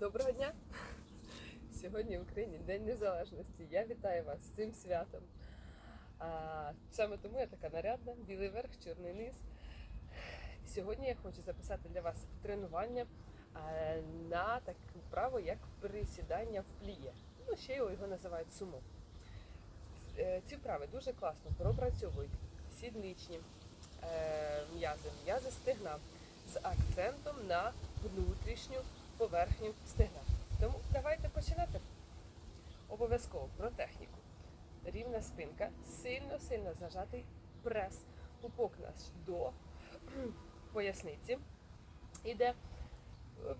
Доброго дня! Сьогодні в Україні День Незалежності. Я вітаю вас з цим святом. А, саме тому я така нарядна, білий верх, чорний низ. Сьогодні я хочу записати для вас тренування на таку вправу, як присідання в пліє. Ну, ще його називають сумо. Е, Ці вправи дуже класно пропрацьовують сідничні е, м'язи, м'язи стегна з акцентом на внутрішню поверхню стегна. Тому давайте починати. Обов'язково про техніку. Рівна спинка, сильно-сильно зажатий прес, пупок наш до поясниці. Іде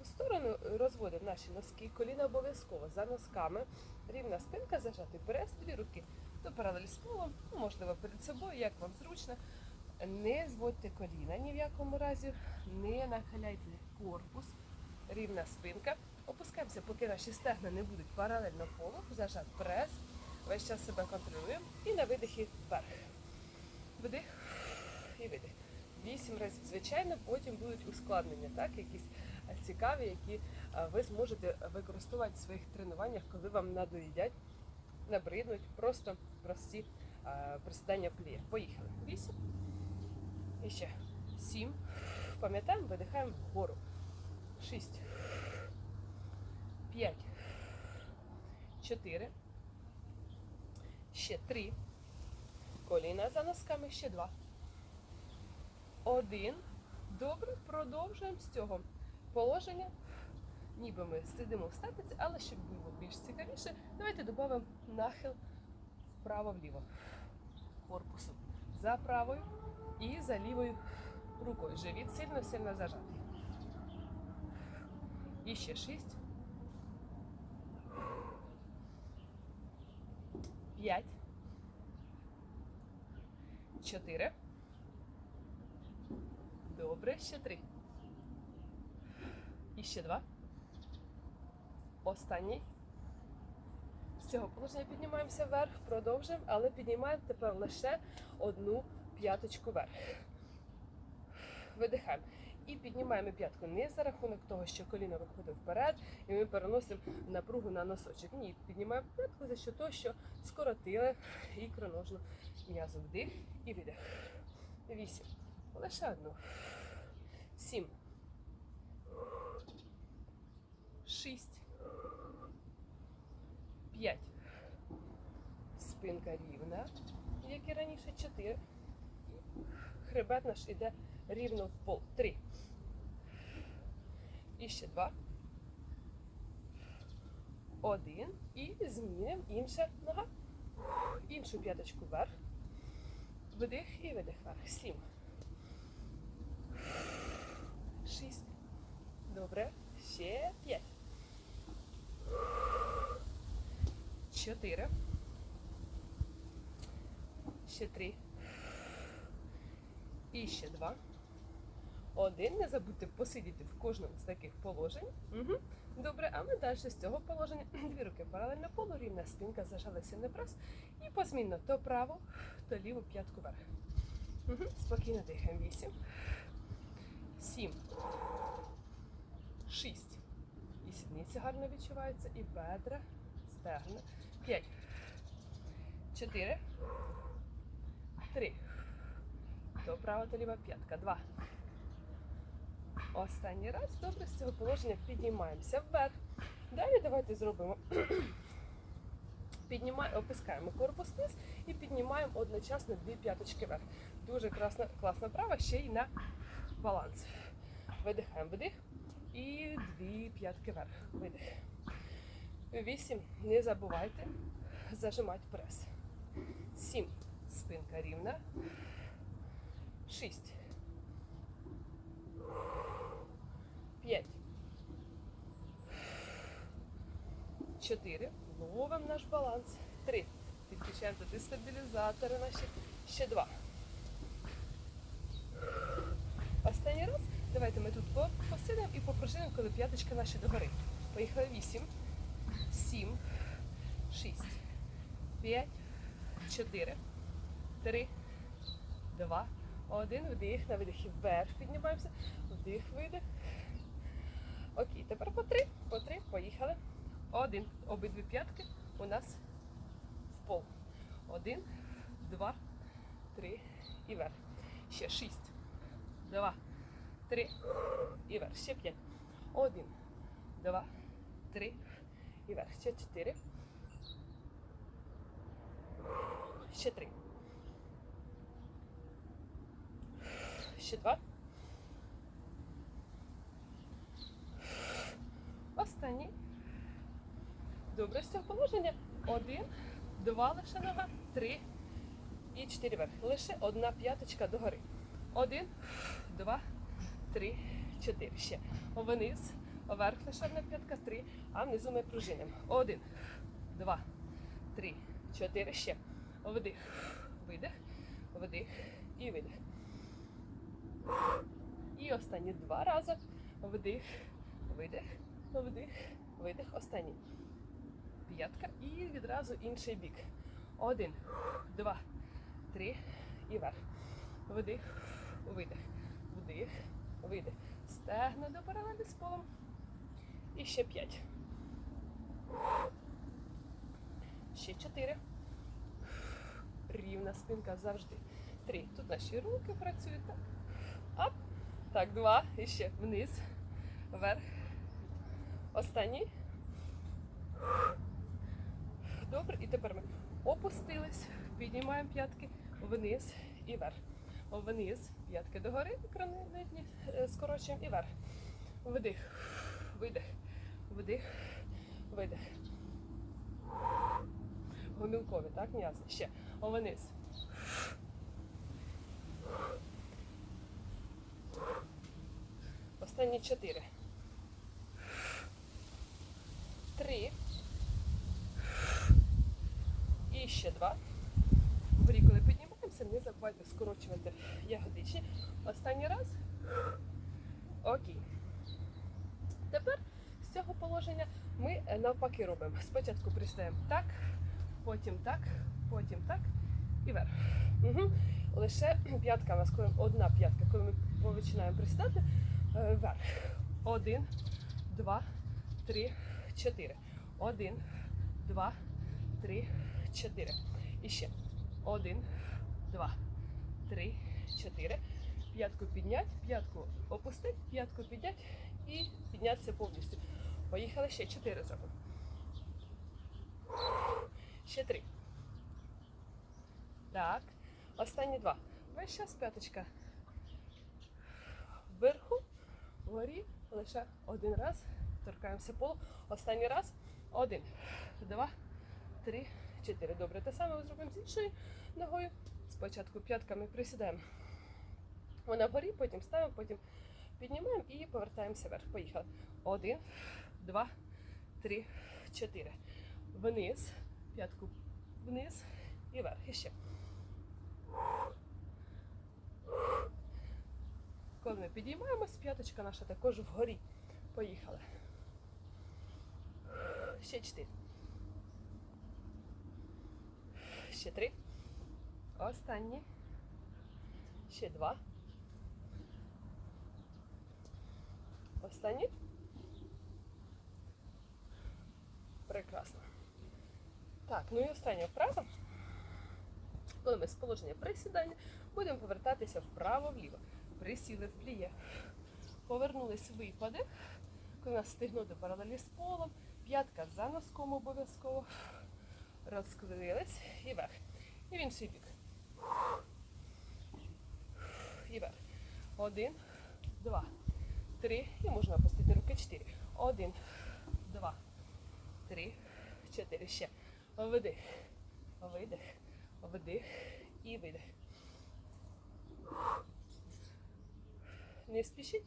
в сторону розводимо наші носки, коліна обов'язково за носками. Рівна спинка, зажатий прес, дві руки до паралель з полом, ну, можливо, перед собою, як вам зручно. Не зводьте коліна ні в якому разі, не нахиляйте корпус, рівна спинка. Опускаємося, поки наші стегна не будуть паралельно полу, зажат прес, весь час себе контролюємо і на видихі вверх. Вдих і видих. Вісім разів. Звичайно, потім будуть ускладнення, так, якісь е, цікаві, які е, ви зможете використовувати в своїх тренуваннях, коли вам надоїдять, набриднуть просто прості е, присідання пліє. Поїхали. Вісім. І ще сім. Пам'ятаємо, видихаємо вгору. Шість. П'ять. Чотири. Ще три. Коліна за носками. Ще два. Один. Добре, продовжуємо з цього положення. Ніби ми сидимо в статиці, але щоб було більш цікавіше, давайте додамо нахил вправо-вліво корпусу. За правою і за лівою рукою. Живіт сильно-сильно зажатий. І ще шість. П'ять. Чотири. Добре, ще три. І ще два. Останній. З цього положення піднімаємося вверх, продовжуємо, але піднімаємо тепер лише одну п'яточку вверх. Видихаємо. І піднімаємо п'ятку не за рахунок того, що коліно виходить вперед, і ми переносимо напругу на носочок. Ні, піднімаємо п'ятку за що того, що скоротили ікроножну м'язу. Вдих і видих. Вісім. Лише одну. Сім. Шість. П'ять. Спинка рівна, як і раніше. Чотири. Хребет наш іде рівно в пол. Три. І ще два. Один. І змінимо інша нога. Іншу п'яточку вверх. Вдих і видих вверх. Сім. Шість. Добре. Ще п'ять. Чотири. Ще три. І ще два. Один. Не забудьте посидіти в кожному з таких положень. Угу. Добре, а ми далі з цього положення. Дві руки паралельно полу, рівна спинка, зажали сильний прес. І позмінно то праву, то ліву п'ятку вверх. Угу. Спокійно дихаємо. Вісім. Сім. Шість. І сідниці гарно відчуваються. І бедра, стегна. П'ять. Чотири. Три. То права, то ліва п'ятка. Два. Останній раз. Добре, з цього положення піднімаємося вверх. Далі давайте зробимо. Піднімаємо, опускаємо корпус вниз і піднімаємо одночасно дві п'яточки вверх. Дуже класна, класна права, ще й на баланс. Видихаємо вдих і дві п'ятки вверх. Видих. Вісім. Не забувайте зажимати прес. Сім. Спинка рівна. Шість. 4. Ловимо наш баланс. 3. Підключаємо туди стабілізатори наші. Ще 2. Останній раз. Давайте ми тут посидимо і попружинимо, коли п'яточки наші догори. Поїхали 8, 7, 6, 5, 4, 3, 2, 1. Вдих на видихі. Вверх піднімаємося. Вдих, видих. Окей, тепер по три, по три, поїхали. Один. Обидві п'ятки у нас в пол. Один, два, три і вверх. Ще шість. Два, три і вверх. Ще п'ять. Один, два, три і вверх. Ще чотири. Ще три. Ще два. Останній. Добре, з цього положення. Один, два лише нога, три і чотири вверх. Лише одна п'яточка догори. Один, два, три, чотири. Ще. Вниз, вверх лише одна п'ятка, три, а внизу ми пружинимо. Один, два, три, чотири. Ще. Вдих, видих, вдих і видих. І останні два рази. Вдих, видих, вдих, видих. Останній. П'ятка і відразу інший бік. Один, два, три і вверх. Вдих, видих, вдих, видих. Стегна до паралелі з полом. І ще п'ять. Ще чотири. Рівна спинка завжди. Три. Тут наші руки працюють. Так. Ап. Так, два. І ще вниз. Вверх. Останній. Добре. І тепер ми опустились. Піднімаємо п'ятки вниз і вверх. Вниз. П'ятки догори, кранидні скорочуємо і вверх. Вдих. Видих. Вдих. Видих. Гомілкові, так, м'язи. Ще. Вниз. Останні чотири. Три. І ще два. Вгорі, коли піднімаємося, не забувайте скорочувати ягодичі. Останній раз. Окей. Тепер з цього положення ми е, навпаки робимо. Спочатку пристаємо так, потім так, потім так і вверх. Угу. Лише п'ятка у нас, коли одна п'ятка, коли ми починаємо пристати, е, вверх. Один, два, три, чотири. Один, два, три, чотири. І ще. Один, два, три, чотири. П'ятку підняти, п'ятку опустити, п'ятку підняти і піднятися повністю. Поїхали ще чотири зробимо. Ще три. Так. Останні два. Весь час п'яточка. Вверху, вгорі, лише один раз. Торкаємося полу. Останній раз. Один, два, три, чотири. Добре. Те саме ми зробимо з іншою ногою. Спочатку п'ятками присідаємо. Вона вгорі, потім ставимо, потім піднімаємо і повертаємося вверх. Поїхали. Один, два, три, чотири. Вниз. П'ятку вниз і вверх. І ще. Коли ми підіймаємось, п'яточка наша також вгорі. Поїхали. Ще чотири. Ще три. Останні. Ще два. Останні. Прекрасно. Так, ну і остання вправа. Коли ми з положення присідання будемо повертатися вправо-вліво. Присіли в пліє. Повернулись випади. Коли нас стигно до паралелі з полом. П'ятка за носком обов'язково. Розклеїлись і вверх. І в інший бік. І вверх. Один, два, три. І можна опустити руки. Чотири. Один, два, три, чотири. Ще. Вдих. Видих. Вдих і видих. Не спішіть.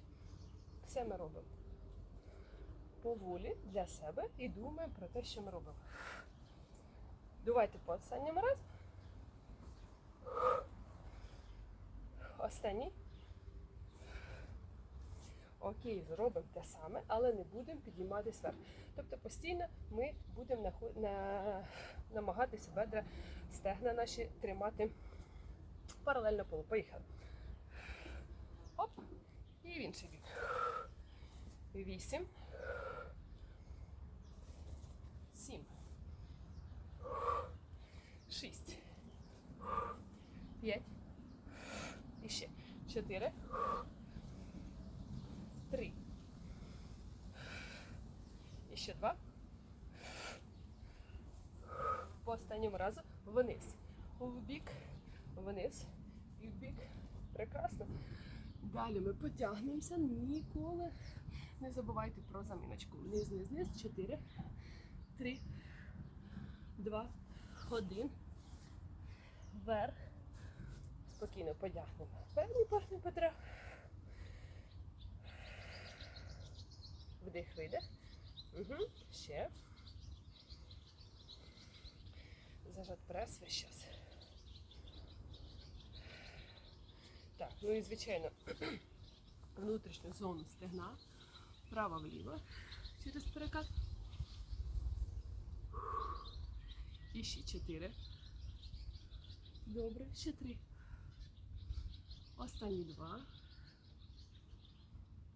Все ми робимо. Поволі для себе і думаємо про те, що ми робимо. Давайте по останнім раз. Останній. Окей, зробимо те саме, але не будемо підійматися вверх. Тобто постійно ми будемо нахо- на... намагатися бедра, стегна наші тримати паралельно полу. Поїхали. Оп. І в інший бік. Вісім. П'ять. І ще. Чотири. Три. І ще два. По останньому разу вниз. В бік, вниз і в бік. Прекрасно. Далі ми потягнемося. Ніколи не забувайте про заміночку. Вниз, вниз, вниз. Чотири, три, два, один. Вверх. Спокійно потягнемо. Певні пахне Петра. Вдих, видих. Угу. Ще. Зажат прес весь час. Так, ну і звичайно, внутрішню зону стегна. Право-вліво через перекат. І ще чотири. Добре, ще три. Останні два.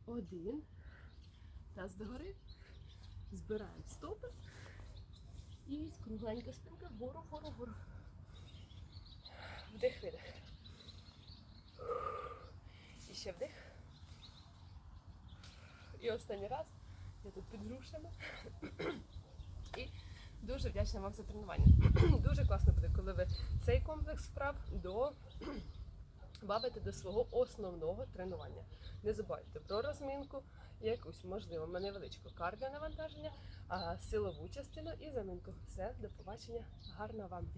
Один. Таз догори. Збираємо стопи. І кругленька спинка вгору, вгору, вгору. Вдих, видих. І ще вдих. І останній раз. Я тут під. І дуже вдячна вам за тренування. Дуже класно буде, коли ви цей комплекс вправ до бавите до свого основного тренування. Не забувайте про розмінку, якусь можливо мене величку кардіонавантаження, силову частину і замінку. Все, до побачення. Гарного вам!